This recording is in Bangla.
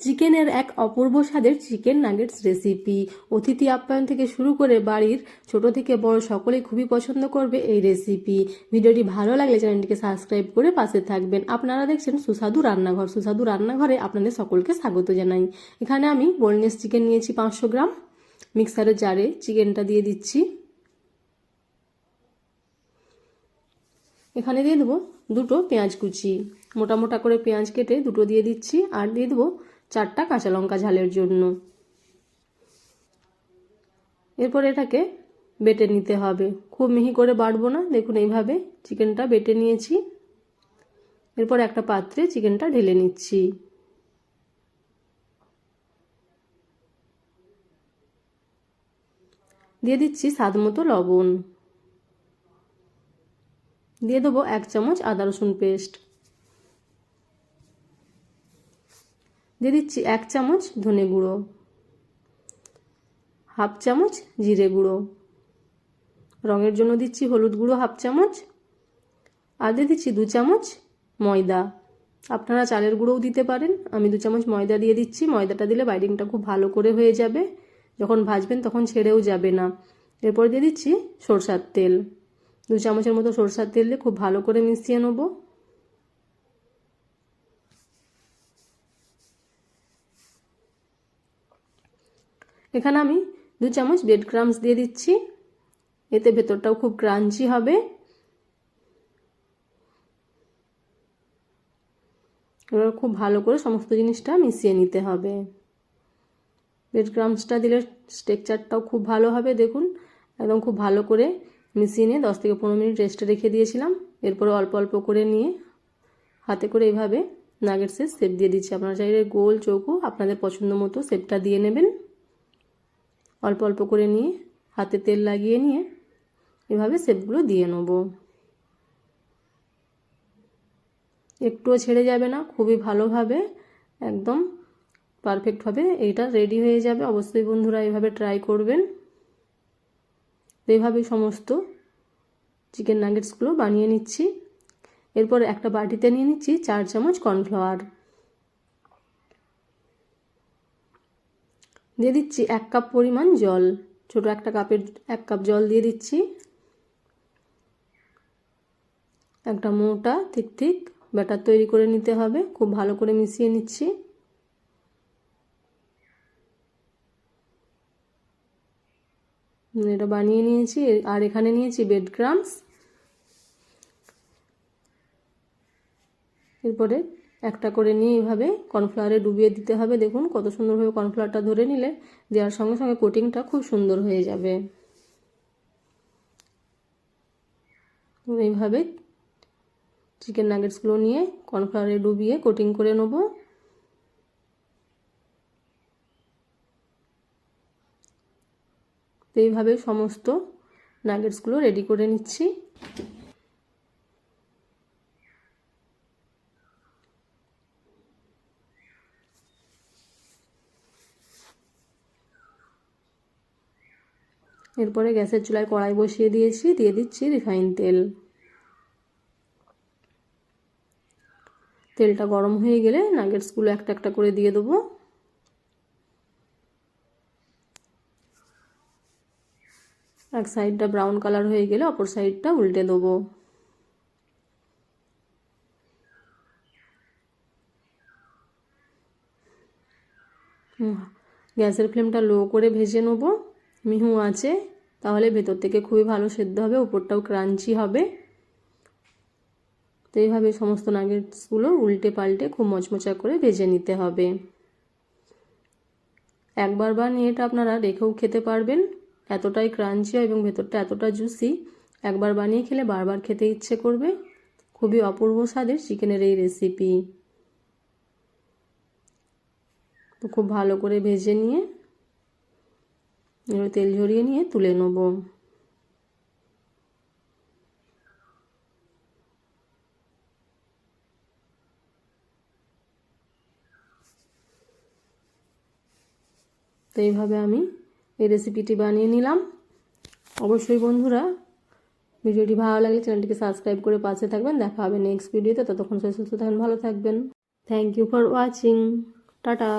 চিকেনের এক অপূর্ব স্বাদের চিকেন নাগেটস রেসিপি। অতিথি আপ্যায়ন থেকে শুরু করে বাড়ির ছোট থেকে বড় সকলেই খুবই পছন্দ করবে এই রেসিপি। ভিডিওটি ভালো লাগলে চ্যানেলটিকে সাবস্ক্রাইব করে পাশে থাকবেন। আপনারা দেখছেন সুস্বাদু রান্নাঘর। সুস্বাদু রান্নাঘরে আপনাদের সকলকে স্বাগত জানাই। এখানে আমি বোনলেস চিকেন নিয়েছি পাঁচশো গ্রাম। মিক্সারের জারে চিকেনটা দিয়ে দিচ্ছি। এখানে দিয়ে দেবো দুটো পেঁয়াজ কুচি। মোটা মোটা করে পেঁয়াজ কেটে দুটো দিয়ে দিচ্ছি। আর দিয়ে দেবো চারটা কাঁচা লঙ্কা ঝালের জন্য। এরপর এটাকে বেটে নিতে হবে। খুব মিহি করে বাটবো না। দেখুন এইভাবে চিকেনটা বেটে নিয়েছি। এরপর একটা পাত্রে চিকেনটা ঢেলে নিচ্ছি। দিয়ে দিচ্ছি স্বাদ মতো লবণ। দিয়ে দেবো এক চামচ আদা রসুন পেস্ট। দিয়ে দিচ্ছি এক চামচ ধনে গুঁড়ো, হাফ চামচ জিরে গুঁড়ো, রঙের জন্য দিচ্ছি হলুদ গুঁড়ো হাফ চামচ, আর দিয়ে দিচ্ছি দু চামচ ময়দা। আপনারা চালের গুঁড়োও দিতে পারেন। আমি দু চামচ ময়দা দিয়ে দিচ্ছি। ময়দাটা দিলে বাইডিংটা খুব ভালো করে হয়ে যাবে। যখন ভাজবেন তখন ছেড়েও যাবে না। এরপর দিয়ে দিচ্ছি সরষার তেল। দু চামচের মতো সরষার তেল দিয়ে খুব ভালো করে মিশিয়ে নেব। এখানে আমি দু চামচ ব্রেড ক্রামস দিয়ে দিচ্ছি। এতে ভেতরটাও খুব ক্রাঞ্চি হবে। এবার খুব ভালো করে সমস্ত জিনিসটা মিশিয়ে নিতে হবে। ব্রেড ক্রামসটা দিলে স্ট্রেকচারটাও খুব ভালো হবে, দেখুন। একদম খুব ভালো করে মিশিয়ে নিয়ে দশ থেকে পনেরো মিনিট রেস্টে রেখে দিয়েছিলাম। এরপরে অল্প অল্প করে নিয়ে হাতে করে এইভাবে নাগেটসের শেপ দিয়ে দিচ্ছি। আপনারা চাইলে গোল চৌকো আপনাদের পছন্দ মতো শেপটা দিয়ে নেবেন। অল্প অল্প করে নিয়ে হাতে তেল লাগিয়ে নিয়ে এভাবে সেপগুলো দিয়ে নেব। একটুও ছেড়ে যাবে না, খুবই ভালোভাবে একদম পারফেক্টভাবে এইটা রেডি হয়ে যাবে। অবশ্যই বন্ধুরা এভাবে ট্রাই করবেন। এইভাবেই সমস্ত চিকেন নাগেটসগুলো বানিয়ে নিচ্ছি। এরপর একটা বাটিতে নিয়ে নিচ্ছি চার চামচ কর্নফ্লাওয়ার দিয়ে দিচ্ছি এক কাপ পরিমাণ জল। ছোট একটা কাপের এক কাপ জল দিয়ে দিচ্ছি। একটা মোটা ঠিক ঠিক ব্যাটার তৈরি করে নিতে হবে। খুব ভালো করে মিশিয়ে নিচ্ছি। এটা বানিয়ে নিয়েছি। আর এখানে নিয়েছি বেড ক্রামস এরপরে একটা করে নিয়ে এইভাবে কর্নফ্লাওয়ারে ডুবিয়ে দিতে হবে। দেখুন কত সুন্দরভাবে কর্নফ্লাওয়ারটা ধরে নিলে দেওয়ার সঙ্গে সঙ্গে কোটিংটা খুব সুন্দর হয়ে যাবে। এইভাবে চিকেন নাগেটসগুলো নিয়ে কর্নফ্লাওয়ারে ডুবিয়ে কোটিং করে নেব। তো এইভাবে সমস্ত নাগেটসগুলো রেডি করে নিচ্ছি। এরপরে গ্যাসের চুলায় কড়াই বসিয়ে দিয়েছি, দিয়ে দিচ্ছি রিফাইন তেল। তেলটা গরম হয়ে গেলে নাগেটসগুলো একটা একটা করে দিয়ে দেবো। এক সাইডটা ব্রাউন কালার হয়ে গেলে অপর সাইডটা উল্টে দেবো। গ্যাসের ফ্লেমটা লো করে ভেজে নেব। মিহু আছে, তাহলে ভেতর থেকে খুবই ভালো সেদ্ধ হবে, উপরটাও ক্রাঞ্চি হবে। তো এইভাবে সমস্ত নাগেটসগুলো উল্টে পাল্টে খুব মচমচা করে ভেজে নিতে হবে। একবার বানিয়ে এটা আপনারা রেখেও খেতে পারবেন, এতটাই ক্রাঞ্চি এবং ভেতরটা এতটা জুসি একবার বানিয়ে খেলে বারবার খেতে ইচ্ছে করবে। খুবই অপূর্ব স্বাদের চিকেনের এই রেসিপি তো খুব ভালো করে ভেজে নিয়ে এবার তেল ঝরিয়ে নিয়ে তুলে নেব। তো এইভাবে আমি এই রেসিপিটি বানিয়ে নিলাম। অবশ্যই বন্ধুরা, ভিডিওটি ভালো লাগলে চ্যানেলটিকে সাবস্ক্রাইব করে পাশে থাকবেন। দেখা হবে নেক্সট ভিডিওতে ততক্ষণ সুস্থ থাকবেন, ভালো থাকবেন। Thank you for watching tata.